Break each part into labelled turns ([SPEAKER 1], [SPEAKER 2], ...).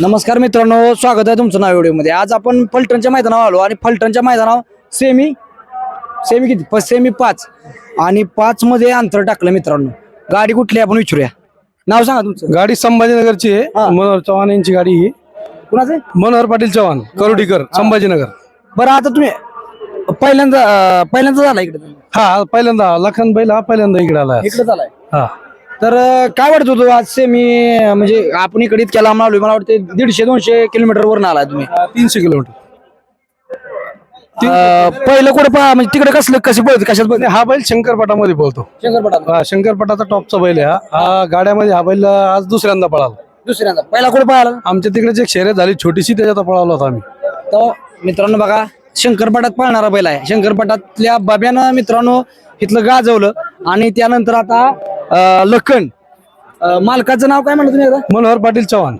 [SPEAKER 1] नमस्कार मित्रांनो स्वागत आहे तुमचं नाव व्हिडिओमध्ये. आज आपण फलटणच्या मैदानावर आलो आणि फलटणच्या मैदानावर सेमी सेमी किती? प- सेमी पाच. आणि पाच मध्ये अंतर टाकलं मित्रांनो. गाडी कुठली आहे आपण विचारूया. नाव सांगा तुमचं.
[SPEAKER 2] गाडी संभाजीनगरची
[SPEAKER 1] हा.
[SPEAKER 2] आहे मनोहर चव्हाण यांची गाडी ही.
[SPEAKER 1] कुणाचं
[SPEAKER 2] मनोहर पाटील चव्हाण करुडीकर संभाजीनगर.
[SPEAKER 1] बरं आता तुम्ही पहिल्यांदा अं, पहिल्यांदा झाला इकडे.
[SPEAKER 2] हा हा पहिल्यांदा लखन बैल हा पहिल्यांदा इकडे आला.
[SPEAKER 1] इकडे झालाय.
[SPEAKER 2] हा.
[SPEAKER 1] तर काय वाटत होतं आज सेमी म्हणजे आपण इकडे इतक्या लांब आलोय मला वाटतं दीडशे दोनशे किलोमीटर वरून आलाय तुम्ही.
[SPEAKER 2] तीनशे किलोमीटर
[SPEAKER 1] अं, पहिलं कुठं पहा म्हणजे तिकडे कसलं कसे पळत कशात पळत?
[SPEAKER 2] हा बैल शंकरपटामध्ये बोलतो
[SPEAKER 1] शंकरपटात.
[SPEAKER 2] हा शंकरपटाचा टॉपचा बैल आहे हा. हा गाड्यामध्ये हा बैल आज दुसऱ्यांदा पळाला.
[SPEAKER 1] दुसऱ्यांदा. पहिला कुठे पाहायला
[SPEAKER 2] आमच्या तिकडे एक शर्यत झाली छोटीशी त्याच्यात पळालो होता आम्ही.
[SPEAKER 1] तो मित्रांनो बघा शंकरपटात पाळणारा बैल आहे. शंकरपटातल्या बाब्यानं मित्रांनो इथलं गाजवलं आणि त्यानंतर आता लखन. मालकाचं नाव काय म्हणलं तुम्ही आता
[SPEAKER 2] मनोहर पाटील चव्हाण.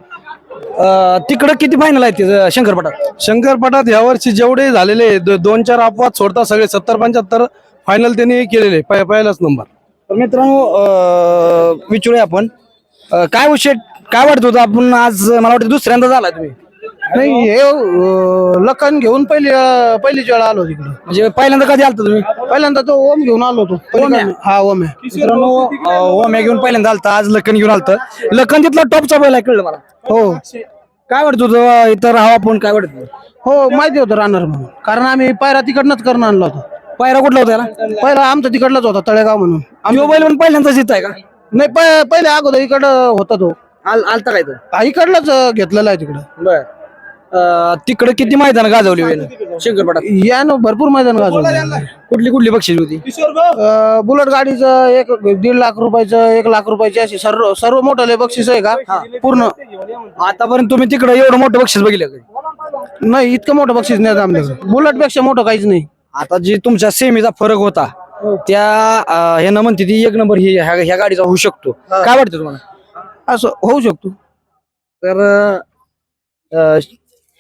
[SPEAKER 1] अं, तिकडं किती फायनल आहे तिचं शंकरपटात
[SPEAKER 2] शंकरपटात यावर्षी जेवढे झालेले दो- दोन चार अपवाद सोडता सगळे सत्तर पंच्याहत्तर फायनल त्यांनी केलेले पहि- पहिलाच नंबर
[SPEAKER 1] तर मित्रांनो अं, विचारूया आपण. अं, काय विषय काय वाटत होतं आपण आज मला वाटतं दुसऱ्यांदा झालाय तुम्ही.
[SPEAKER 2] नाही हे लखन घेऊन पहिली पहिलीच वेळा आलो तिकडे.
[SPEAKER 1] म्हणजे पहिल्यांदा कधी आलता तुम्ही?
[SPEAKER 2] पहिल्यांदा तो ओम घेऊन आलो होतो. हा ओम आहे
[SPEAKER 1] मित्रांनो अं, ओम्या घेऊन पहिल्यांदा आलता आज लखन घेऊन आलतं. लखन तिथला टॉपचा बैल आहे कळलं मला?
[SPEAKER 2] हो.
[SPEAKER 1] काय वाटत होतं इथं राहावं आपण काय वाटत?
[SPEAKER 2] हो माहिती होतं राहणार म्हणून. कारण आम्ही पायरा तिकडनंच करून आणला होता.
[SPEAKER 1] पायरा कुठला होता याला?
[SPEAKER 2] पहिला आमचा तिकडलाच होता तळेगाव म्हणून.
[SPEAKER 1] आम्ही मोबाईल पण पहिल्यांदाच येत आहे का?
[SPEAKER 2] नाही प- पहिले अगोदर इकडं होता तो.
[SPEAKER 1] आल आलता काय
[SPEAKER 2] हा इकडलाच घेतलेला आहे तिकडं.
[SPEAKER 1] बर. तिकडे किती मैदान गाजवली वेळेला शंकरपटात
[SPEAKER 2] यानं भरपूर मैदान गाजवलं.
[SPEAKER 1] कुठली कुठली बक्षीस होती?
[SPEAKER 2] अं, बुलेट गाडीचं एक दीड लाख रुपयाचं एक लाख रुपयाची अशी सर्व सर्व मोठं बक्षीस आहे का? पूर्ण.
[SPEAKER 1] आतापर्यंत तुम्ही तिकडे एवढं मोठं बक्षीस बघितलं का?
[SPEAKER 2] नाही इतकं मोठं बक्षीस नाही आमच्याकडे. बुलेटपेक्षा मोठं काहीच नाही.
[SPEAKER 1] आता जी तुमच्या सेमीचा फरक होता त्या अं, ह्यानं म्हणते ती एक नंबर ही ह्या ह्या गाडीचा होऊ शकतो. काय वाटतं तुम्हाला?
[SPEAKER 2] असं होऊ शकतो.
[SPEAKER 1] तर अं,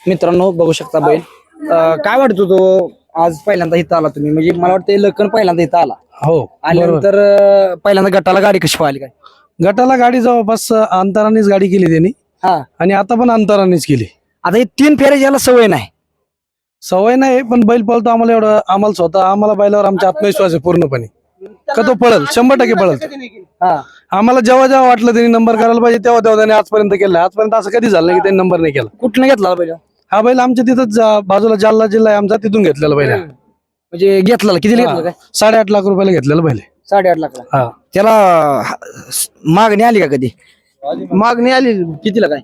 [SPEAKER 1] मित्रांनो बघू शकता बैल. अं, काय वाटत होतो आज पहिल्यांदा इथं आला तुम्ही? म्हणजे मला वाटतं लखन पहिल्यांदा इथं आला.
[SPEAKER 2] हो
[SPEAKER 1] आल्यानंतर अं, पहिल्यांदा गटाला गाडी कशी पाहिली काय?
[SPEAKER 2] गटाला गाडी जवळपास अंतरानेच गाडी केली त्यांनी.
[SPEAKER 1] हा.
[SPEAKER 2] आणि आता पण अंतरानेच केली.
[SPEAKER 1] आता हे तीन फेऱ्या याला सवय नाही.
[SPEAKER 2] सवय नाही पण बैल पळतो आम्हाला एवढं आम्हाला स्वतः आम्हाला बैलावर आमचा आत्मविश्वास आहे पूर्णपणे. का तो पळल? शंभर टक्के पळल
[SPEAKER 1] हा.
[SPEAKER 2] आम्हाला जेव्हा जेव्हा वाटलं त्यांनी नंबर करायला पाहिजे तेव्हा तेव्हा त्यांनी आजपर्यंत केलं. आजपर्यंत असं कधी झालं नाही की त्यांनी नंबर नाही केला.
[SPEAKER 1] कुठनं घेतला बैल?
[SPEAKER 2] हा बैल आमच्या तिथंच जा- बाजूला जालना जिल्हा आहे आमचा तिथून घेतलेला बैल आहे.
[SPEAKER 1] म्हणजे घेतला किती घेतला काय?
[SPEAKER 2] साडेआठ लाख रुपयाला घेतलेला बैल आहे.
[SPEAKER 1] साडेआठ लाखला
[SPEAKER 2] हा.
[SPEAKER 1] त्याला हा, स- मागणी आली का कधी?
[SPEAKER 2] मागणी आली
[SPEAKER 1] कितीला काय?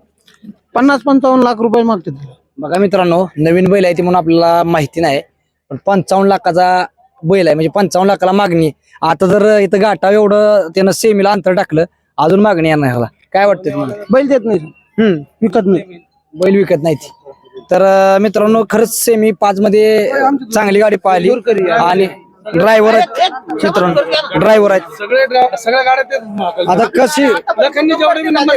[SPEAKER 2] पन्नास पंचावन्न लाख रुपये मागते.
[SPEAKER 1] बघा मित्रांनो नवीन बैल आहे ती म्हणून आपल्याला माहिती नाही पण पंचावन्न लाखाचा बैल आहे म्हणजे पंचावन्न लाखाला मागणी. आता जर इथं गाठा एवढं त्यानं सेमीला अंतर टाकलं अजून मागणी येणार ह्याला. काय वाटतं तुम्हाला?
[SPEAKER 2] बैल देत नाही.
[SPEAKER 1] हम्म.
[SPEAKER 2] विकत नाही.
[SPEAKER 1] बैल विकत नाही ती. तर अं, मित्रांनो खरंच सेमी पाच मध्ये चांगली गाडी पाहिली. आणि ड्रायव्हर आहेत. मित्रांनो ड्रायव्हर आहेत.
[SPEAKER 2] सगळ्या गाड्या
[SPEAKER 1] आता कशी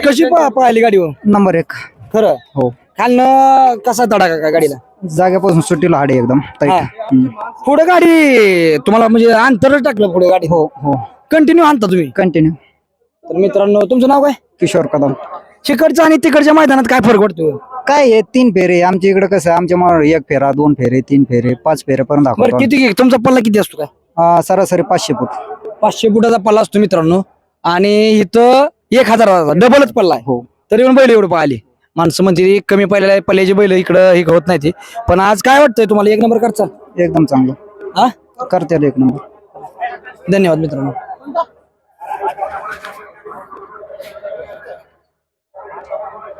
[SPEAKER 1] कशी पा- पाहिली गाडी हो
[SPEAKER 3] नंबर एक.
[SPEAKER 1] खरं?
[SPEAKER 3] हो.
[SPEAKER 1] खालनं कसा तडाखा का गाडीला?
[SPEAKER 3] जाग्यापासून सुट्टीला हाडे एकदम
[SPEAKER 1] हा. पुढे गाडी तुम्हाला म्हणजे अंतरच टाकलं पुढे गाडी.
[SPEAKER 3] हो हो.
[SPEAKER 1] कंटिन्यू आणता तुम्ही?
[SPEAKER 3] कंटिन्यू
[SPEAKER 1] तर मित्रांनो तुमचं नाव काय?
[SPEAKER 3] किशोर कदम.
[SPEAKER 1] तिकडचं आणि तिकडच्या मैदानात काय फरक पडतो
[SPEAKER 3] काय हे तीन फेरे. आमच्या इकडे कसं आहे, आमच्या एक फेरा दोन फेरे तीन फेरे पाच फेरे पर्यंत
[SPEAKER 1] बरं
[SPEAKER 3] दाखवतो
[SPEAKER 1] किती तुमचा पल्ला किती असतो काय?
[SPEAKER 3] सरासरी पाचशे फूट.
[SPEAKER 1] पाचशे फुटाचा पल्ला असतो मित्रांनो. आणि इथं एक हजाराचा डबलच पल्ला आहे.
[SPEAKER 3] हो.
[SPEAKER 1] तरी पण बैल एवढं पाहिली माणसं म्हणते कमी पल्ल्या पल्ल्याचे बैल इकडं हे होत नाही ते पण आज काय वाटतंय तुम्हाला? एक नंबर करचा?
[SPEAKER 3] एकदम चांगलं.
[SPEAKER 1] हा?
[SPEAKER 3] करते एक नंबर.
[SPEAKER 1] धन्यवाद मित्रांनो.